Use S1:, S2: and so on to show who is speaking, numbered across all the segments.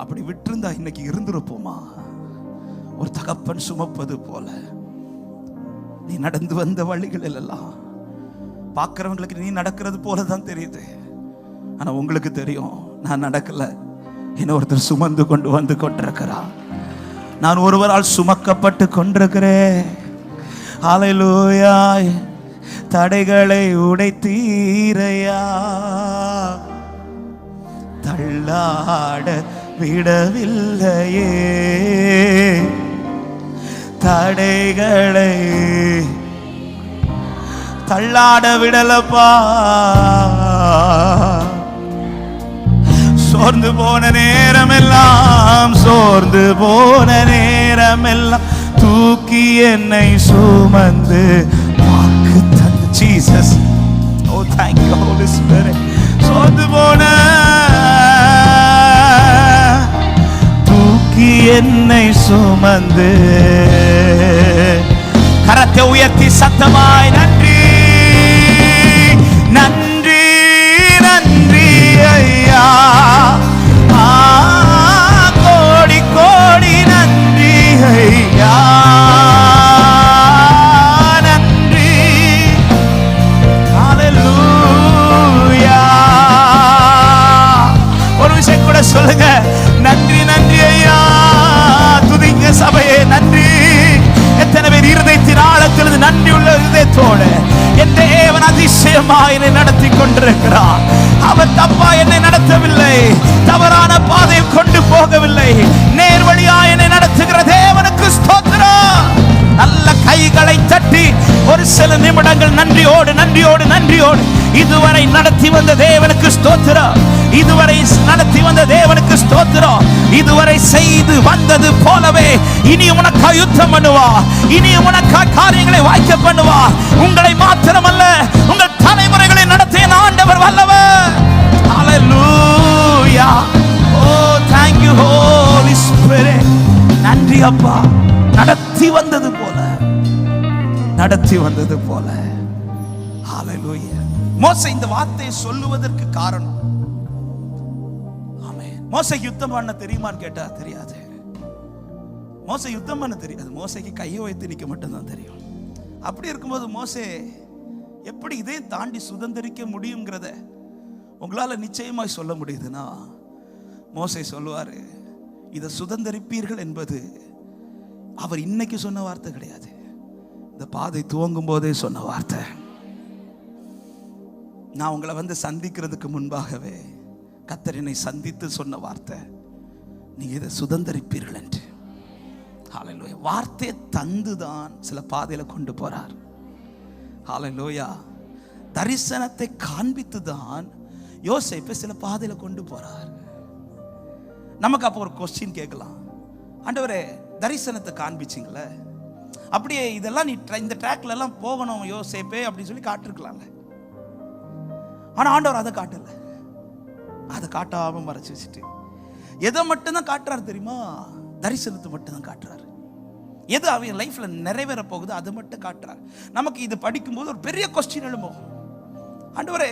S1: அப்படி விட்டிருந்தா இன்னைக்கு இருந்திருப்போமா? ஒரு தகப்பன் சுமப்பது போல. நீ நடந்து வந்த வழிகளில் எல்லாம் பார்க்குறவங்களுக்கு நீ நடக்கிறது போல தான் தெரியுது. ஆனா உங்களுக்கு தெரியும் நான் நடக்கல. என்ன ஒருத்தர் சுமந்து கொண்டு வந்து கொண்டிருக்கிறா நான் ஒருவரால் சுமக்கப்பட்டு கொண்டிருக்கிறேன். ஹalleluya தடைகளை உடைத்தீரையா? தள்ளாட விடவில்லையே. தடைகளை தள்ளாட விடலப்பா. சோர்ந்து போன நேரமெல்லாம் சோர்ந்து போன நேரமெல்லாம் தூக்கி என்னை சுமந்து வாக்கு தந்து. Jesus oh thank you holy spirit சோர்ந்து போன என்னை சுமந்து. கரத்தை உயர்த்தி சத்தமாய் நன்றி அதிசயமா என்னை நடத்தி கொண்டிருக்கிறார் அவர் தப்பா என்னை நடத்தவில்லை. தவறான பாதையில் கொண்டு போகவில்லை. நேர் வழியா என்னை ஒரு சில நிமிடங்கள் நன்றியோடு நன்றியோடு நன்றியோடு. இதுவரை நடத்தி வந்த தேவனுக்கு ஸ்தோத்திரம். இதுவரை நடத்தி வந்த தேவனுக்கு ஸ்தோத்திரம். இதுவரை செய்து வந்தது போலவே இனி உனக்கா யுத்தம் பண்ணுவா. இனி உனக்கா காரியங்களை வாய்க்க பண்ணுவா. உங்களை மாத்திரமல்ல உங்கள் தலைமுறைகளை நடத்திய ஆண்டவர் வல்லவர் hallelujah oh, oh thank you holy spirit. நன்றி அப்பா. நடத்தி வந்தது போல. நடத்தி வந்தது போல. ஹalleluya இந்த வார்த்தையை சொல்லுவதற்கு காரணம். மோசை யுத்தம் பண்ண தெரியுமான்னு கேட்டா தெரியாது. மோசை யுத்தம் பண்ண தெரியாது. மோசைக்கு கையை வைத்து நிற்க மட்டும்தான் தெரியும். அப்படி இருக்கும்போது மோசே எப்படி இதை தாண்டி சுதந்திரிக்க முடியுங்கிறத உங்களால நிச்சயமாய் சொல்ல முடியுதுன்னா மோசை சொல்லுவாரு இதை சுதந்திரிப்பீர்கள் என்பது அவர் இன்னைக்கு சொன்ன வார்த்தை கிடையாது. இந்த பாதை துவங்கும் போதே சொன்ன வார்த்தை. நான் உங்களை வந்து சந்திக்கிறதுக்கு முன்பாகவே கத்தரினை சந்தித்து சொன்ன வார்த்தை. நீங்க இதை சுதந்திரிப்பீர்கள் என்று. ஹாலலோயா வார்த்தையை தந்து தான் சில பாதையில் கொண்டு போறார். ஹாலலோயா தரிசனத்தை காண்பித்து தான் யோசேப்பை சில பாதையில் கொண்டு போறார். நமக்கு அப்போ ஒரு கொஸ்டின் கேட்கலாம். ஆண்டவரே தரிசனத்தை காண்பிச்சிங்களே. அப்படியே இதெல்லாம் நீ இந்த ட்ராக்ல எல்லாம் போகணும் யோசேப்பே அப்படின்னு சொல்லி காட்டிருக்கலாம்ல. ஆனால் ஆண்டவர் அதை காட்டல. அதை காட்டாம மறைச்சு வச்சுட்டு. எதை மட்டும்தான் காட்டுறாரு தெரியுமா? தரிசனத்தை மட்டும்தான் காட்டுறாரு. எது அவன் லைஃப்ல நிறைவேற போகுது அதை மட்டும் காட்டுறாரு. நமக்கு இது படிக்கும்போது ஒரு பெரிய கொஸ்டின் எழும்போம். ஆண்டவரே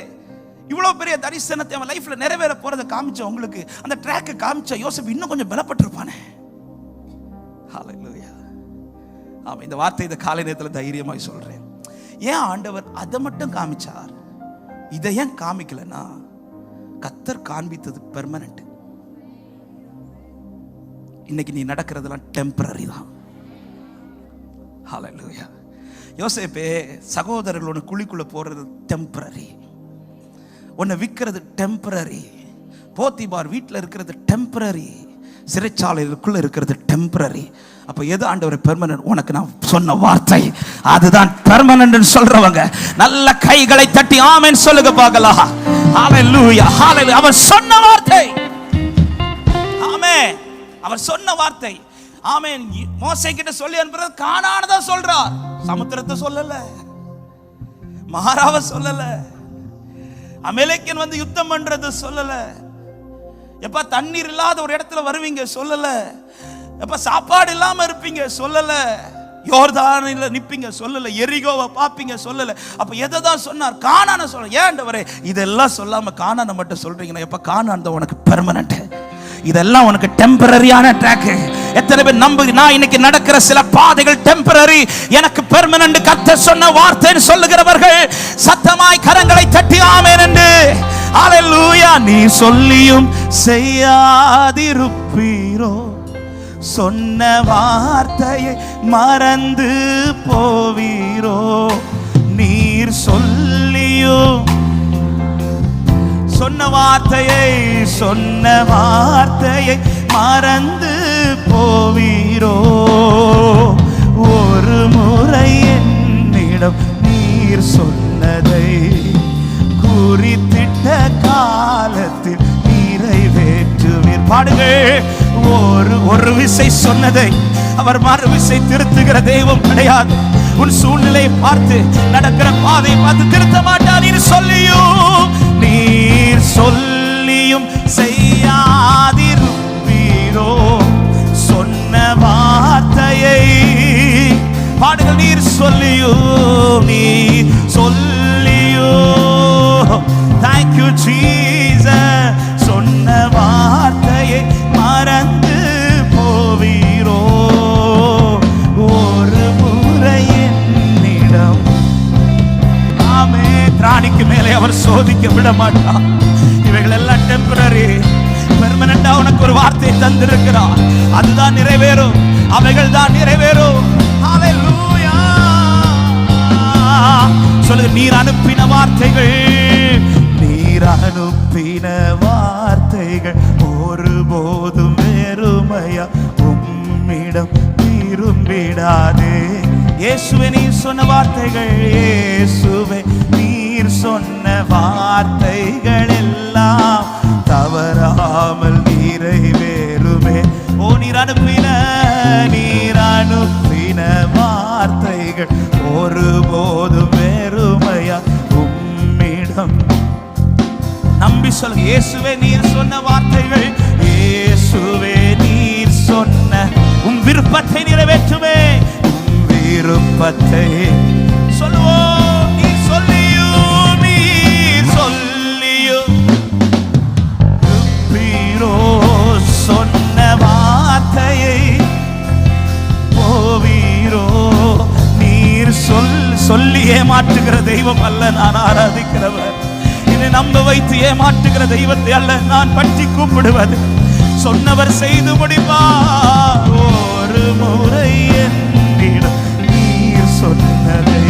S1: இவ்வளோ பெரிய தரிசனத்தை அவன் லைஃப்ல நிறைவேற போறதை காமிச்ச உங்களுக்கு அந்த ட்ராக்கை காமிச்ச யோசப் இன்னும் கொஞ்சம் பலப்பட்டிருப்பானே. இல்லையா ஆமாம் இந்த வார்த்தை இந்த காலை நேரத்தில் தைரியமாய் சொல்கிறேன் ஏன் ஆண்டவர் அதை மட்டும் காமிச்சார்? இதை ஏன் காமிக்கலன்னா கத்தர் காண்பித்தது பெர்மனண்ட் இன்னைக்கு நீ நடக்கிறதெல்லாம் டெம்பரரி தான். யோசிப்பே சகோதரர்கள் சகோதரர்களோட குழிக்குள்ளே போடுறது டெம்பரரி உன்னை விற்கிறது டெம்பரரி போத்திபார் வீட்டில் இருக்கிறது டெம்பரரி சிறைச்சாலைகளுக்குள்ள இருக்கிறது டெம்பரரி அப்ப எது ஆண்டவர் பெர்மனன்ட் உனக்கு நான் சொன்ன வார்த்தை. அதுதான் பெர்மனன்ட் சொல்றவங்க. நல்ல கைகளை தட்டி ஆமேன் சொல்லுங்க பார்க்கலாம். ஹalleluya ஹalleluya அவர் சொன்ன வார்த்தை. ஆமே அவர் சொன்ன வார்த்தை. ஆமேன். மோசே கிட்ட சொல்லி அனுப்புறது காணானதா சொல்றார். சமுத்திரத்தை சொல்லல. மாறாவ சொல்லல. அமெரிக்கன் வந்து யுத்தம் பண்றது சொல்லல. எப்ப தண்ணீர் இல்லாத ஒரு இடத்துல வருவீங்க சொல்லல. எப்ப சாப்பாடு இல்லாம இருப்பீங்க? சொல்லல. யோர்தானில் நிற்பீங்க சொல்லலை. எரிகோவை பார்ப்பீங்க. சொல்லலை. அப்போ எதை தான் சொன்னார்? காணான சொல்ல ஏன்டவரே இதெல்லாம் சொல்லாமல் காணான மட்டும் சொல்கிறீங்கன்னா எப்ப காணான் தான் உனக்கு பெர்மனண்ட்டு இதெல்லாம் உனக்கு டெம்பரரியான ட்ராக்கு எத்தனை பேர் நம்பு நான் இன்னைக்கு நடக்கிற சில பாதைகள் டெம்பரரி எனக்கு பெர்மனன்ட் கத்த சொன்ன வார்த்தைன்னு சொல்லுகிறவர்கள் சத்தமாய் கரங்களை தட்டி ஆமேன் என்று. அல்லேலூயா நீ சொல்லியும் செய்யாதிருப்ப சொன்ன வார்த்தையை மறந்து போவீரோ? நீர் சொல்லியோ? சொன்ன வார்த்தையை சொன்ன வார்த்தையை மறந்து ஒரு சொன்னதை அவர் மறுவிசை திருத்துகிற தெய்வம் கிடையாது. உன் சூழ்நிலையை பார்த்து நடக்கிற பாதை பார்த்து திருத்த மாட்டார். நீர் சொல்லியும் நீர் சொல்லியும் செய்யாதிருப்பீரோ. சொன்ன வார்த்தையை பாடுகள் நீர் சொல்லியும் நீர் மேலே அவர் சோதிக்க விட மாட்டார் இவைகள் எல்லாம் டெம்பரரி பெர்மனண்டா உனக்கு ஒரு வார்த்தை தந்திருக்கிறார். அதுதான் நிறைவேறும். அவைகள் தான் நிறைவேறும். சொல்லுங்க நீர் அனுப்பின வார்த்தைகள். நீர் அனுப்பின வார்த்தைகள் ஒருபோதும் வெறுமையா? உம்மிடம் திரும்பிடாதே. இயேசுவே நீ சொன்ன வார்த்தைகள். இயேசுவே நீர் சொன்ன வார்த்தைகள் எல்லாம் தவறாமல் நீரை வேறுமே. ஓ நீர் அனுப்பின நீர் அனுப்பின வார்த்தைகள் ஒருபோதும் வெறுமையா உம்மிடம். நம்பி சொல்ல இயேசுவே நீர் சொன்ன வார்த்தைகள் இயேசுவே நீர் சொன்ன உன் விருப்பத்தை நிறைவேற்றுமே உம் விருப்பத்தை. சொல்லுவோம். ஏமாற்றுகிற தெய்வம் அல்ல நான் ஆராதிக்கிறவர். என்னை நம்ப வைத்து ஏமாற்றுகிற தெய்வத்தை அல்ல நான் பற்றி கூப்பிடுவது. சொன்னவர் செய்து முடிப்பார். ஒரு முறை என்னிடம் நீர் சொன்னதை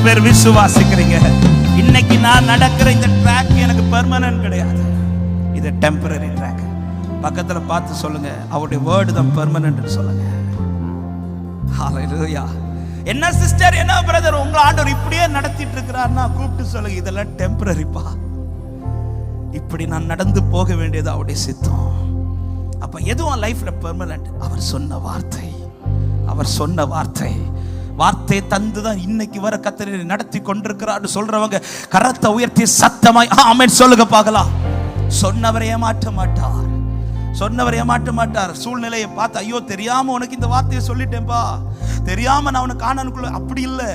S1: எத்தனை பேர் விசுவாசிக்கிறீங்க. இன்னைக்கு நான் நடக்கிற இந்த ட்ராக் எனக்கு பெர்மனன்ட் கிடையாது. இது டெம்பரரி ட்ராக் பக்கத்துல பார்த்து சொல்லுங்க. அவருடைய வேர்டு தான் பெர்மனன்ட் சொல்லுங்க. Hallelujah. என்ன சிஸ்டர் என்ன பிரதர் உங்க ஆண்டவர் இப்படியே நடத்திட்டு இருக்கிறார்னா கூப்பிட்டு சொல்லுங்க. இதெல்லாம் டெம்பரரிப்பா இப்படி நான் நடந்து போக வேண்டியது அவருடைய சித்தம். அப்ப எதுவும் லைஃப்ல பெர்மனன்ட் அவர் சொன்ன வார்த்தை. அவர் சொன்ன வார்த்தை. வார்த்தையை தந்து தான் இன்னைக்கு வர கத்தரை நடத்தி கொண்டிருக்கிறான்னு சொல்றவங்க கரத்தை உயர்த்தி சத்தமாய் ஆமேன் சொல்லுங்க பார்க்கலாம். சொன்னவரை ஏமாற்ற மாட்டார். சொன்னவர் ஏமாற்ற மாட்டார். சூழ்நிலையை பார்த்து ஐயோ தெரியாம உனக்கு இந்த வார்த்தையை சொல்லிட்டேன்பா. தெரியாம நான் உனக்கு காணனுக்குள்ள அப்படி இல்லை.